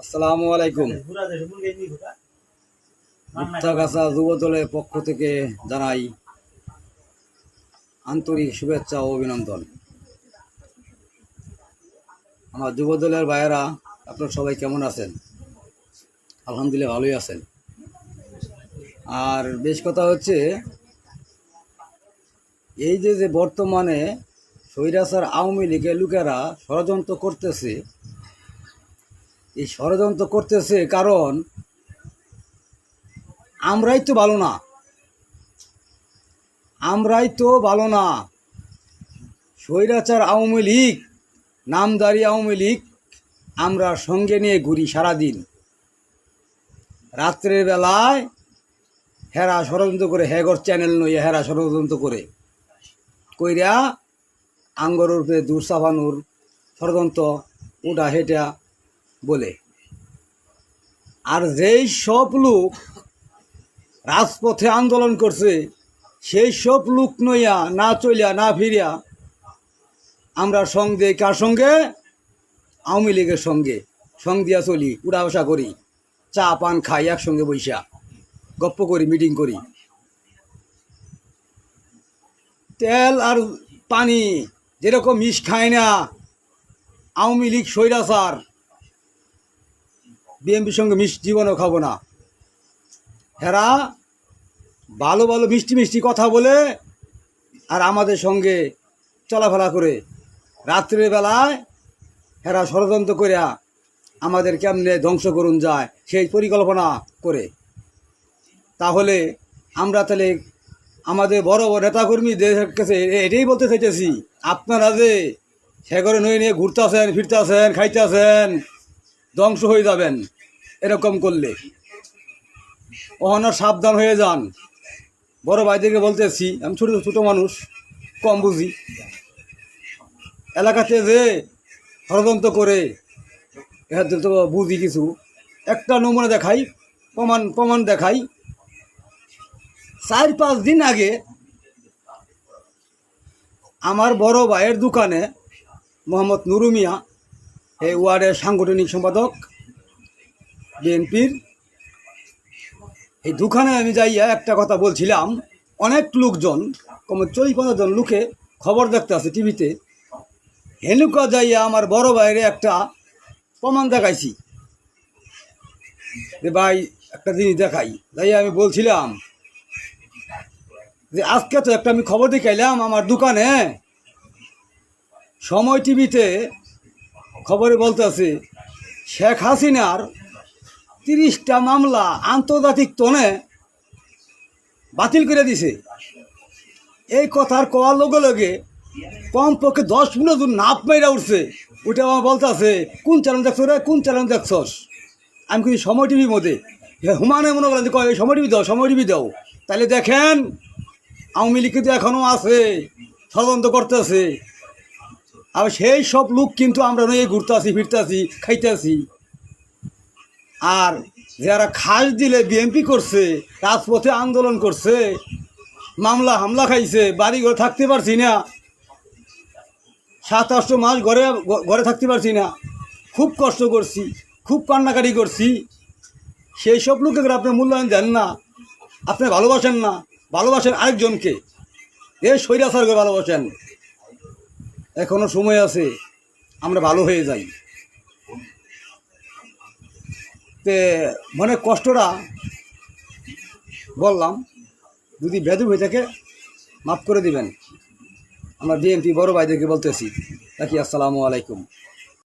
আসসালামু আলাইকুম। মুক্তাগাছা যুব দলের পক্ষ থেকে জানাই আন্তরিক শুভেচ্ছা ও অভিনন্দন। আমার যুব দলের ভাইয়েরা, আপনারা সবাই কেমন আছেন? আলহামদুলিল্লাহ ভালোই আছেন। আর বেশ কথা হচ্ছে, এই যে যে বর্তমানে সৈরাসার আওয়ামী লীগের লোকেরা ষড়যন্ত্র করতেছে এই ষড়যন্ত্র করতেছে কারণ আমরাই তো ভালো না। আমরাই তো ভালো না। স্বৈরাচার আওয়ামী লীগ, নামদারি আওয়ামী লীগ আমরা সঙ্গে নিয়ে ঘুরি সারাদিন। রাত্রের বেলায় হেরা ষড়যন্ত্র করে, হেগর চ্যানেল নইয়া হেরা ষড়যন্ত্র করে। কইরা আঙ্গর রূপে দূর চাপানোর ষড়যন্ত্র ওটা হেটা বলে, আর যেই সব লোক রাজপথে আন্দোলন করছে, সেই সব লোক নইয়া না চলিয়া না ফিরিয়া আমরা সং দিই কার সঙ্গে? আওয়ামী লীগের সঙ্গে। সং দিয়া চলি, উড়া বসা করি, চা, পান খাই, একসঙ্গে বৈশা গপ্প করি, মিটিং করি। তেল আর পানি যেরকম মিশ খায় না, আওয়ামী লীগ স্বৈরাচার বিএমপির সঙ্গে মিষ্টি জীবনও খাব না। হেরা ভালো ভালো, মিষ্টি মিষ্টি কথা বলে আর আমাদের সঙ্গে চলাফেরা করে। রাত্রের বেলায় হেরা ষড়যন্ত্র করিয়া আমাদের কেমনে ধ্বংস করুন যায় সেই পরিকল্পনা করে। তাহলে আমরা তাহলে আমাদের বড় বড় নেতাকর্মীদের কাছে এ- এটাই বলতে চাইতেছি, আপনারা যে সে সেগরে নই নিয়ে ঘুরতেছেন ফিরতেছেন খাইতেছেন ধ্বংস হয়ে যাবেন। এরকম করলে। ওখানে সাবধান হয়ে যান। বড় ভাইদেরকে বলতেছি, আমি ছোটো ছোটো মানুষ, কম বুঝি। এলাকাতে যে ষড়যন্ত্র করে এদের তো বুঝি কিছু। একটা নমুনা দেখাই, প্রমাণ প্রমাণ দেখাই। চার, পাঁচ দিন আগে আমার বড় ভাইয়ের দোকানে মোহাম্মদ নুরুমিয়া, এই ওয়ার্ডের সাংগঠনিক সম্পাদক বিএনপির। এই দোকানে আমি যাইয়া একটা কথা বলছিলাম, অনেক লোকজন, কম চল্লিশ জন লোকে খবর দেখতে আছে টিভিতে। হেনুকা যাইয়া আমার বড় ভাইয়ের একটা প্রমাণ দেখাইছি। যে ভাই, একটা জিনিস দেখাই। যাইয়া আমি বলছিলাম, যে আজকে তো একটা আমি খবর দেখাইলাম আমার দোকানে। সময় টিভিতে খবরে বলতেছে শেখ হাসিনার তিরিশটা মামলা আন্তর্জাতিক তনে বাতিল করে দিছে। এই কথার কওয়ার লগে লগে কমপক্ষে দশ মিনিট নাপ মেরা উঠছে। ওইটা আমার বলতেছে কোন চ্যানেল দেখছ রে, কোন চ্যানেল দেখছস? আমি কিন্তু সময় টিভির মধ্যে। হুমানে মনে করেন যে, কয় সময় টিভি দাও, সময় টিভি দাও। তাহলে দেখেন, আওয়ামী লীগ কিন্তু এখনও আছে, ষড়যন্ত্র করতেছে। আর সেই সব লোক কিন্তু আমরা নিয়ে ঘুরতে আসি, ফিরতে আসি, খাইতে আসি। আর যারা খাস দিলে বিএমপি করছে, রাজপথে আন্দোলন করছে, মামলা হামলা খাইছে বাড়ি ঘরে থাকতে পারছি না, সাত আটশো মাস ঘরে ঘরে থাকতে পারছি না, খুব কষ্ট করছি, খুব কান্নাকাটি করছি। সেই সব লোকের আপনি মূল্যায়ন দেন না, আপনি ভালোবাসেন না, ভালোবাসেন আরেকজনকে। এ স্বৈরাচারকে ভালোবাসেন। এখনও সময় আছে, আমরা ভালো হয়ে যাই। তে মনে কষ্টটা বললাম, যদি বেদু হয়ে থাকে, মাফ করে দিবেন। আমরা বিএনপি বড় ভাইদেরকে বলতেছি। নাকি আসসালামু আলাইকুম।